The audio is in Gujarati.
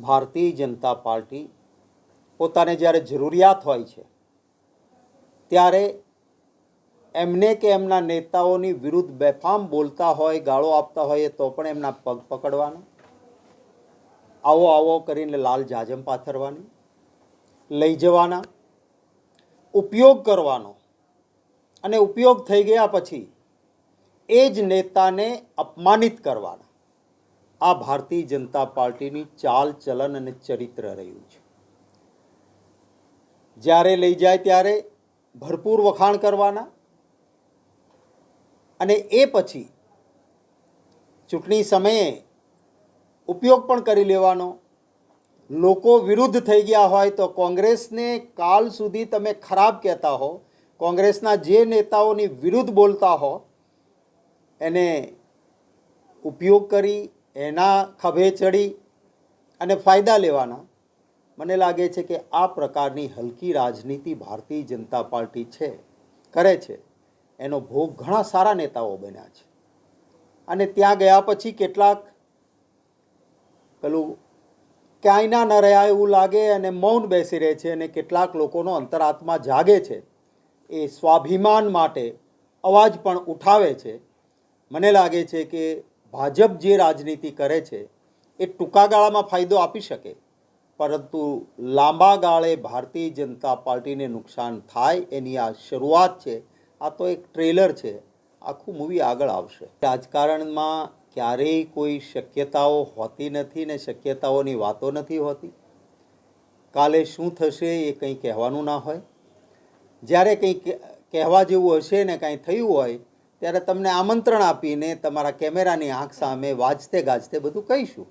ભારતીય જનતા પાર્ટી પોતાને જ્યારે જરૂરિયાત હોય છે, ત્યારે એમને કે એમના નેતાઓની વિરુદ્ધ બેફામ બોલતા હોય, ગાળો આપતા હોય તો પણ એમના પગ પકડવાના. આવો આવો કરીને લાલ જાજમ પાથરવાની, લઈ જવાના, ઉપયોગ કરવાનો. અને ઉપયોગ થઈ ગયા પછી એ જ નેતાને અપમાનિત કરવાના. આ ભારતીય જનતા પાર્ટીની ચાલ, ચલન અને ચરિત્ર રહ્યું છે. જ્યારે લઈ જાય ત્યારે ભરપૂર વખાણ કરવાના અને એ પછી ચૂંટણી સમયે ઉપયોગ પણ કરી લેવાનો. લોકો વિરુદ્ધ થઈ ગયા હોય તો કોંગ્રેસને કાલ સુધી તમે ખરાબ કહેતા હો, કોંગ્રેસના જે નેતાઓની વિરુદ્ધ બોલતા હો, એને ઉપયોગ કરી એના ખભે ચડી અને ફાયદા લેવાના. મને લાગે છે કે આ પ્રકારની હલકી રાજનીતિ ભારતીય જનતા પાર્ટી છે, કરે છે. એનો ભોગ ઘણા સારા નેતાઓ બન્યા છે. અને ત્યાં ગયા પછી કેટલાક પેલું ક્યાંયના ન રહ્યા એવું લાગે અને મૌન બેસી રહે છે અને કેટલાક લોકોનો અંતરાત્મા જાગે છે. એ સ્વાભિમાન માટે અવાજ પણ ઉઠાવે છે. મને લાગે છે કે ભાજપ જે રાજનીતિ કરે છે, એ ટૂંકા ગાળામાં ફાયદો આપી શકે. પરંતુ લાંબા ગાળે ભારતીય જનતા પાર્ટીને નુકસાન થાય એની આ શરૂઆત છે, આ તો એક ટ્રેલર છે, આખું મૂવી આગળ આવશે. રાજકારણમાં ક્યારેય કોઈ શક્યતાઓ હોતી નથી ને શક્યતાઓની વાતો નથી હોતી. કાલે શું થશે એ કંઈ કહેવાનું ના હોય. જ્યારે કંઈ કહેવા જેવું હશે ને કાંઈ થયું હોય ત્યારે તમને આમંત્રણ આપીને તમારા કેમેરાની આંખ સામે વાજતે ગાજતે બધું કહીશું.